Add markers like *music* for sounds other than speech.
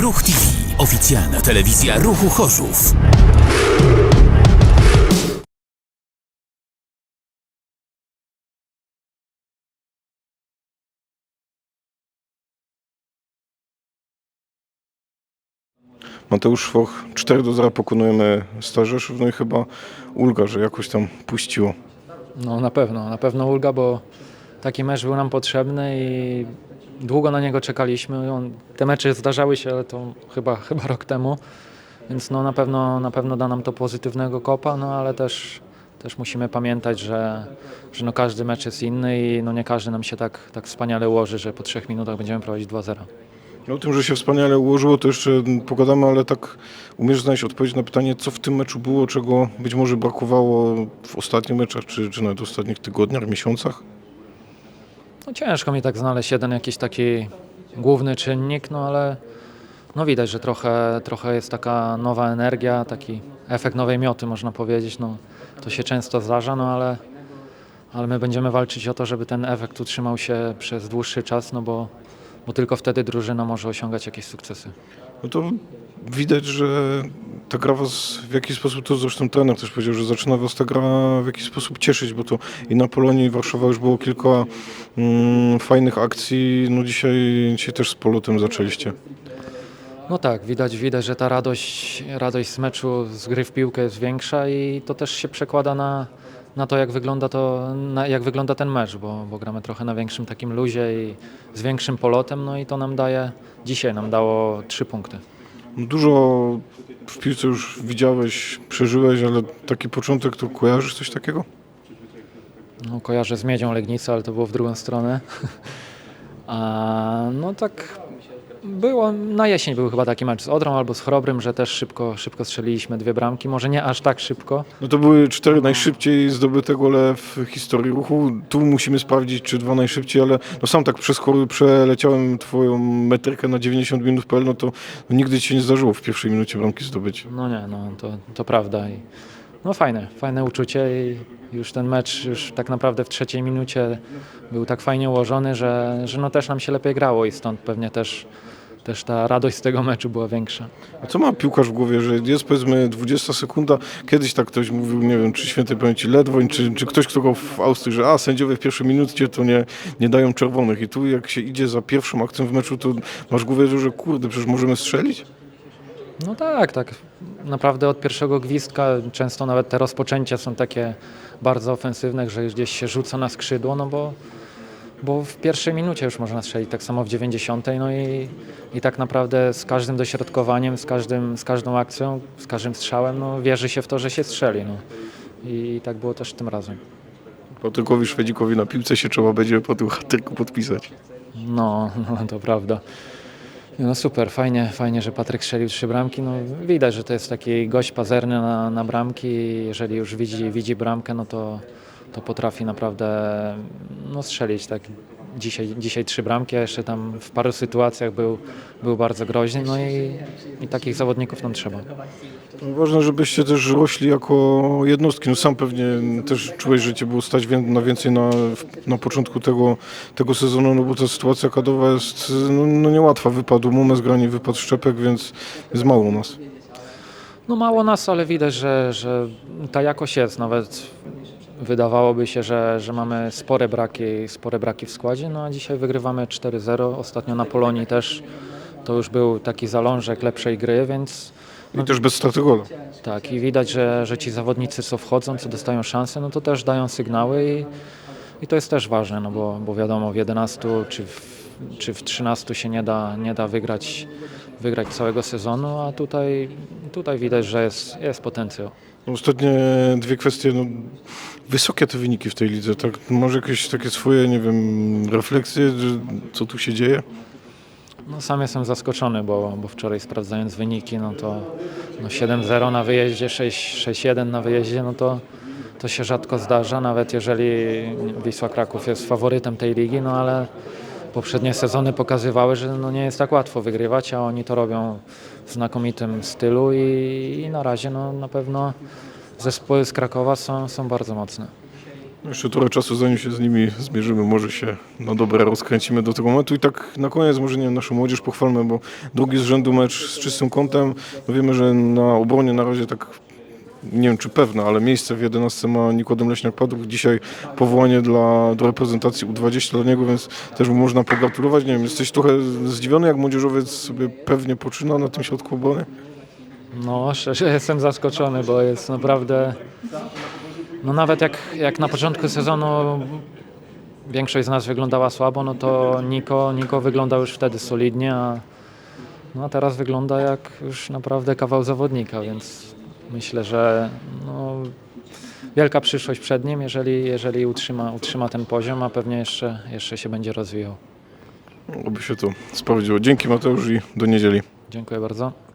Ruch TV. Oficjalna telewizja Ruchu Chorzów. Mateusz Szwoch, 4 do 0 pokonujemy Starzeszów, no i chyba ulga, że jakoś tam puściło. No na pewno, na pewno ulga, bo taki mecz był nam potrzebny i długo na niego czekaliśmy. On, te mecze zdarzały się, ale to chyba, *laughs* chyba rok temu, więc no na pewno, na pewno da nam to pozytywnego kopa, no ale też, też musimy pamiętać, że, że no każdy mecz jest inny i no nie każdy nam się tak, tak wspaniale ułoży, że po trzech minutach będziemy prowadzić 2-0. No, o tym, że się wspaniale ułożyło, to jeszcze pogadamy, ale tak umiesz znaleźć odpowiedź na pytanie, co w tym meczu było, czego być może brakowało w ostatnich meczach, czy, czy nawet w ostatnich tygodniach, miesiącach? No ciężko mi tak znaleźć jeden jakiś taki główny czynnik, no ale no widać, że trochę, trochę jest taka nowa energia, taki efekt nowej mioty można powiedzieć. No, to się często zdarza, no ale, ale my będziemy walczyć o to, żeby ten efekt utrzymał się przez dłuższy czas, no bo, bo tylko wtedy drużyna może osiągać jakieś sukcesy. No to widać, że ta gra was w jakiś sposób, to zresztą trener też powiedział, że zaczyna was ta gra w jakiś sposób cieszyć, bo to i na Polonii, i Warszawa już było kilka mm, fajnych akcji, no dzisiaj, dzisiaj też z polotem zaczęliście. No tak, widać, widać, że ta radość, radość z meczu, z gry w piłkę jest większa i to też się przekłada na, na to, jak wygląda, to, na, jak wygląda ten mecz, bo, bo gramy trochę na większym takim luzie i z większym polotem, no i to nam daje, dzisiaj nam dało trzy punkty. Dużo w piłce już widziałeś, przeżyłeś, ale taki początek to kojarzysz coś takiego? No, kojarzę z Miedzią Legnicę, ale to było w drugą stronę. *laughs* A, no tak było, na jesień był chyba taki mecz z Odrą albo z Chrobrym, że też szybko, szybko strzeliliśmy dwie bramki, może nie aż tak szybko, No to były cztery najszybciej zdobyte gole w historii ruchu. Tu musimy sprawdzić, czy dwa najszybciej, ale no sam tak przez chory przeleciałem twoją metrykę na 90 minut.pl, no to nigdy ci się nie zdarzyło w pierwszej minucie bramki zdobyć. No nie, no to, to prawda. I, no fajne, fajne uczucie i już ten mecz już tak naprawdę w trzeciej minucie był tak fajnie ułożony, że, że no też nam się lepiej grało i stąd pewnie też, też ta radość z tego meczu była większa. A co ma piłkarz w głowie, że jest powiedzmy 20 sekunda, kiedyś tak ktoś mówił, nie wiem, czy świętej pamięci Ledwoń, czy, czy ktoś, kto go w Austrii, że a, sędziowie w pierwszej minucie to nie, nie dają czerwonych i tu jak się idzie za pierwszą akcją w meczu, to masz w głowie, że kurde, przecież możemy strzelić? No tak, tak. Naprawdę od pierwszego gwizdka często nawet te rozpoczęcia są takie bardzo ofensywne, że gdzieś się rzuca na skrzydło, no bo, bo w pierwszej minucie już można strzelić, tak samo w 90. No i, i tak naprawdę z każdym dośrodkowaniem, z, każdym, z każdą akcją, z każdym strzałem, no wierzy się w to, że się strzeli. No. I tak było też tym razem. Patrykowi Szwedzikowi na piłce się trzeba będzie po tym podpisać. No, no *laughs* to prawda. No super, fajnie, fajnie, że Patryk strzelił trzy bramki. No, widać, że to jest taki gość pazerny na, na bramki. Jeżeli już widzi, widzi bramkę, no to, to potrafi naprawdę no, strzelić. Tak. Dzisiaj, dzisiaj trzy bramki, a jeszcze tam w paru sytuacjach był, był bardzo groźny. No i, i takich zawodników nam trzeba. Ważne, żebyście też rośli jako jednostki. No sam pewnie też czułeś, że cię było stać na więcej na, na początku tego, tego sezonu, no bo ta sytuacja kadrowa jest no, no niełatwa. Wypadł Mumes, granie wypadł Szczepek, więc jest mało u nas. No mało nas, ale widać, że, że ta jakość jest. Nawet wydawałoby się, że, że mamy spore braki, spore braki w składzie, no a dzisiaj wygrywamy 4-0. Ostatnio na Polonii też to już był taki zalążek lepszej gry, więc I też bez straty gola. tak i widać, że, że ci zawodnicy co wchodzą, co dostają szansę, no to też dają sygnały i, i to jest też ważne, no bo, bo wiadomo w 11 czy w, czy w 13 się nie da, nie da wygrać, wygrać całego sezonu, a tutaj, tutaj widać, że jest, jest potencjał. Ostatnie dwie kwestie, no, wysokie te wyniki w tej lidze. Tak, może jakieś takie swoje, nie wiem, refleksje, co tu się dzieje? No sam jestem zaskoczony, bo, bo wczoraj sprawdzając wyniki, no to no 7-0 na wyjeździe, 6 6-1 na wyjeździe, no to, to się rzadko zdarza, nawet jeżeli Wisła Kraków jest faworytem tej ligi, no ale poprzednie sezony pokazywały, że no nie jest tak łatwo wygrywać, a oni to robią w znakomitym stylu i, i na razie no na pewno zespoły z Krakowa są, są bardzo mocne. Jeszcze trochę czasu zanim się z nimi zmierzymy, może się no dobra rozkręcimy do tego momentu i tak na koniec może nie naszą młodzież pochwalmy, bo drugi z rzędu mecz z czystym kątem. No wiemy, że na obronie na razie tak nie wiem czy pewne, ale miejsce w 11 ma Nikodem Leśniak-Paduk. Dzisiaj powołanie dla, do reprezentacji U20 dla niego, więc też mu można pogratulować. Nie wiem, jesteś trochę zdziwiony, jak młodzieżowiec sobie pewnie poczyna na tym środku obrony? No, szczerze *laughs* jestem zaskoczony, bo jest naprawdę. No nawet jak, jak na początku sezonu większość z nas wyglądała słabo, no to Niko, Niko wyglądał już wtedy solidnie, a, no a teraz wygląda jak już naprawdę kawał zawodnika, więc myślę, że no, wielka przyszłość przed nim, jeżeli, jeżeli utrzyma, utrzyma ten poziom, a pewnie jeszcze, jeszcze się będzie rozwijał. Oby się to sprawdziło. Dzięki Mateusz i do niedzieli. Dziękuję bardzo.